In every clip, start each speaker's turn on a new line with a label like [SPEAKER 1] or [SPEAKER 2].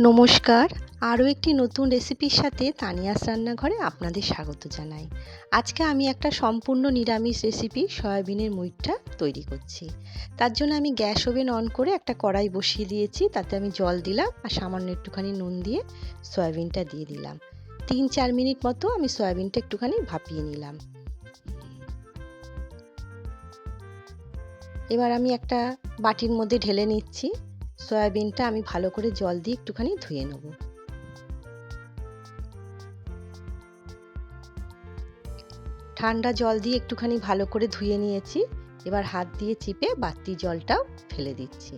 [SPEAKER 1] নমস্কার। আরও একটি নতুন রেসিপির সাথে তানিয়াস রান্নাঘরে আপনাদের স্বাগত জানাই। আজকে আমি একটা সম্পূর্ণ নিরামিষ রেসিপি সয়াবিনের মুইঠটা তৈরি করছি। তার জন্য আমি গ্যাস ওভেন অন করে একটা কড়াই বসিয়ে দিয়েছি, তাতে আমি জল দিলাম আর সামান্য একটুখানি নুন দিয়ে সয়াবিনটা দিয়ে দিলাম। তিন চার মিনিট মতো আমি সয়াবিনটা একটুখানি ভাপিয়ে নিলাম। এবার আমি একটা বাটির মধ্যে ঢেলে নিচ্ছি। সয়াবিনটা আমি ভালো করে জল দিয়ে একটুখানি ধুয়ে নেব। ঠান্ডা জল দিয়ে একটুখানি ভালো করে ধুয়ে নিয়েছি। এবার হাত দিয়ে চিপে বাতি জলটাও ফেলে দিচ্ছি।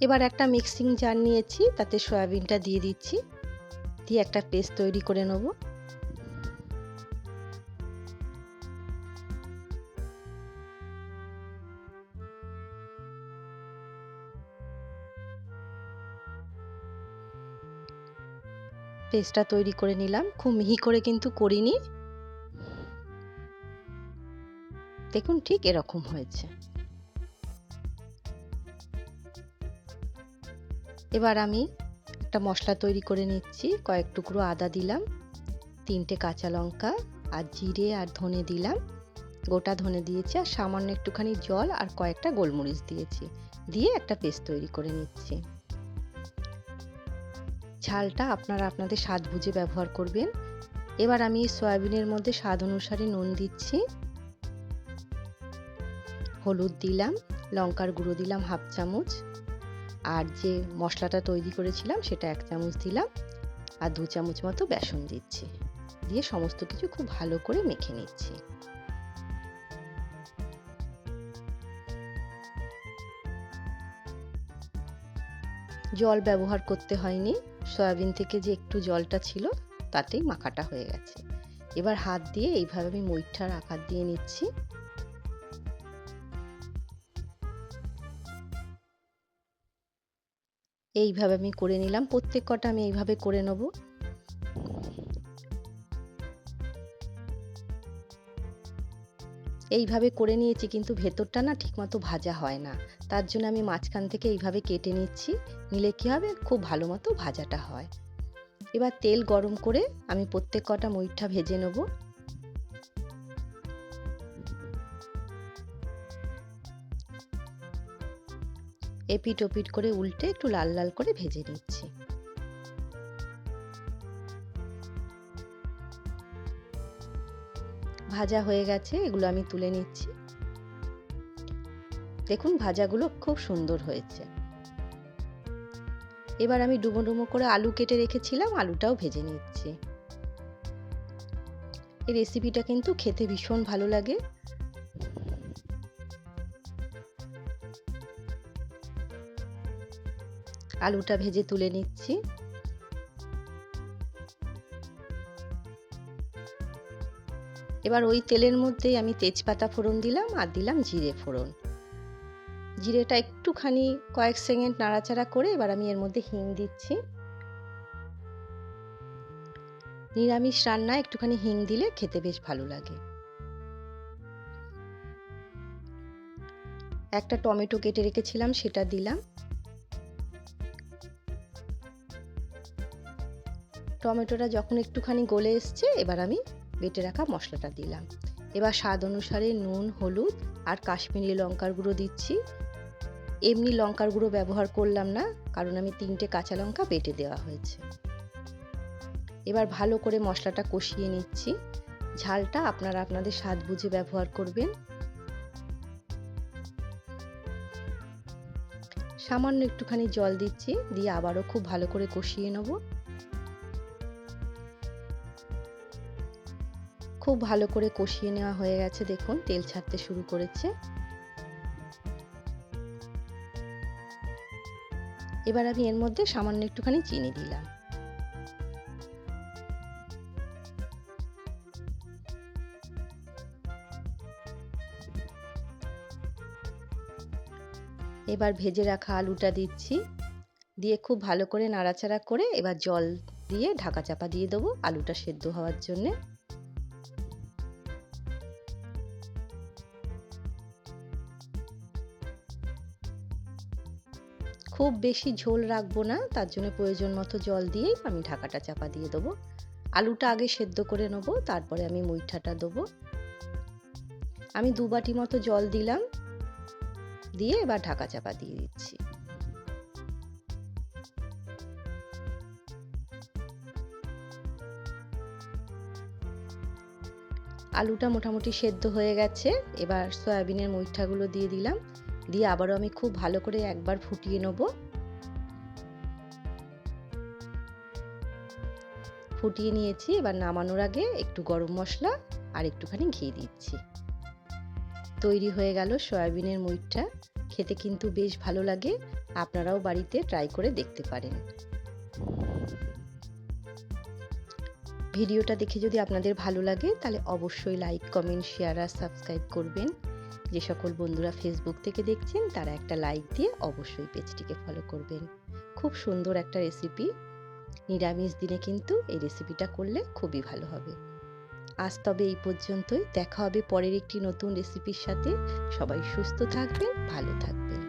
[SPEAKER 1] এবার একটা মিক্সিং জার নিয়েছি, তাতে সয়াবিনটা দিয়ে দিচ্ছি। দিয়ে একটা পেস্ট তৈরি করে নেব। পেস্টটা তৈরি করে নিলাম। খুব মিহি করে কিন্তু করিনি। দেখুন ঠিক এরকম হয়েছে। এবার আমি একটা মশলা তৈরি করে নিচ্ছি। কয়েক টুকরো আদা দিলাম, তিনটে কাঁচা লঙ্কা আর জিরে আর ধনে দিলাম। গোটা ধনে দিয়েছি আর সামান্য একটুখানি জল আর কয়েকটা গোলমরিচ দিয়েছি। দিয়ে একটা পেস্ট তৈরি করে নিচ্ছি। ঝালটা আপনারা আপনাদের স্বাদ বুঝে ব্যবহার করবেন। এবার আমি সয়াবিনের মধ্যে স্বাদ অনুসারে নুন দিচ্ছি। হলুদ দিলাম, লঙ্কার গুঁড়ো দিলাম হাফ চামচ। আর যে মশলাটা তৈরি করেছিলাম সেটা এক চামচ দিলাম আর দু চামচ মতো বেসন দিচ্ছি। দিয়ে সমস্ত কিছু খুব ভালো করে মেখে নিচ্ছি। জল ব্যবহার করতে হয়নি। সয়াবিন থেকে যে একটু জলটা ছিল তাতেই মাখাটা হয়ে গেছে। এবার হাত দিয়ে এইভাবে আমি মইঠার আকার দিয়ে নিচ্ছি। এইভাবে আমি করে নিলাম। প্রত্যেক কটা আমি এইভাবে করে নেব। এইভাবে করে নিয়েছি কিন্তু ভেতরটা না ঠিকমতো ভাজা হয় না। তার জন্য আমি মাঝখান থেকে এইভাবে কেটে নিচ্ছি। নিলে কী হবে? খুব ভালো মতো ভাজাটা হয়। এবার তেল গরম করে আমি প্রত্যেক কটা মইঠা ভেজে নেব। এপিট ওপিট করে উল্টে একটু লাল লাল করে ভেজে নিচ্ছি। ভাজা হয়ে গেছে, এগুলো আমি তুলে নিচ্ছি। দেখুন, ভাজাগুলো খুব সুন্দর হয়েছে। এবার আমি ডুবো ডুবো করে আলু কেটে রেখেছিলাম, আলুটাও ভেজে নিচ্ছি। এই রেসিপিটা কিন্তু খেতে ভীষণ ভালো লাগে। আলুটা ভেজে তুলে নিচ্ছি। এবার ওই তেলের মধ্যেই আমি তেজপাতা ফোড়ন দিলাম আর দিলাম জিরে ফোড়ন। জিরেটা একটুখানি কয়েক সেকেন্ড নাড়াচাড়া করে এবার আমি এর মধ্যে হিং দিচ্ছি। নিরামিষ রান্না একটুখানি হিং দিলে খেতে বেশ ভালো লাগে। একটা টমেটো কেটে রেখেছিলাম, সেটা দিলাম। টমেটোটা যখন একটুখানি গলে এসছে, এবার আমি বেটে রাখা মশলাটা দিলাম। এবার স্বাদ অনুসারে নুন, হলুদ আর কাশ্মীরি লঙ্কার গুঁড়ো দিচ্ছি। এমনি লঙ্কার গুঁড়ো ব্যবহার করলাম না, কারণ আমি তিনটে কাঁচা লঙ্কা বেটে দেওয়া হয়েছে। এবার ভালো করে মশলাটা কষিয়ে নিচ্ছি। ঝালটা আপনারা আপনাদের স্বাদ বুঝে ব্যবহার করবেন। সামান্য একটুখানি জল দিচ্ছি, দিয়ে আবারও খুব ভালো করে কষিয়ে নেব। খুব ভালো করে কষিয়ে নেওয়া হয়ে গেছে, দেখুন, তেল ছাড়তে শুরু করেছে। এবার আমি এর মধ্যে সামান্য একটুখানি চিনি দিলাম। এবার ভেজে রাখা আলুটা দিচ্ছি। দিয়ে খুব ভালো করে নাড়াচাড়া করে এবার জল দিয়ে ঢাকা চাপা দিয়ে দেবো আলুটা সেদ্ধ হওয়ার জন্যে। খুব বেশি ঝোল রাখব না, তার জন্য প্রয়োজন মতো জল দিয়েই আমি ঢাকাটা চাপা দিয়ে দেবো। আলুটা আগে সেদ্ধ করে নেব, তারপরে আমি মুইঠাটা দেবো। আমি দু বাটি মতো জল দিলাম, দিয়ে এবার ঢাকা চাপা দিয়ে দিচ্ছি। আলুটা মোটামুটি সেদ্ধ হয়ে গেছে, এবার সয়াবিনের মুইঠাগুলো দিয়ে দিলাম। দিয়ে আবারও আমি খুব ভালো করে একবার ফুটিয়ে নেব। ফুটিয়ে নিয়েছি, এবার নামানোর আগে একটু গরম মশলা আর একটুখানি ঘি দিচ্ছি। তৈরি হয়ে গেল সয়াবিনের মুইঠা খেতে কিন্তু বেশ ভালো লাগে। আপনারাও বাড়িতে ট্রাই করে দেখতে পারেন। ভিডিওটা দেখে যদি আপনাদের ভালো লাগে, তাহলে অবশ্যই লাইক, কমেন্ট, শেয়ার আর সাবস্ক্রাইব করবেন। যে সকল বন্ধুরা ফেসবুক থেকে দেখছেন, তারা একটা লাইক দিয়ে অবশ্যই পেজটিকে ফলো করবেন। খুব সুন্দর একটা রেসিপি নিরামিষ দিনে কিন্তু এই রেসিপিটা করলে খুবই ভালো হবে। আজ তবে এই পর্যন্তই। দেখা হবে পরের একটি নতুন রেসিপির সাথে। সবাই সুস্থ থাকবেন, ভালো থাকবেন।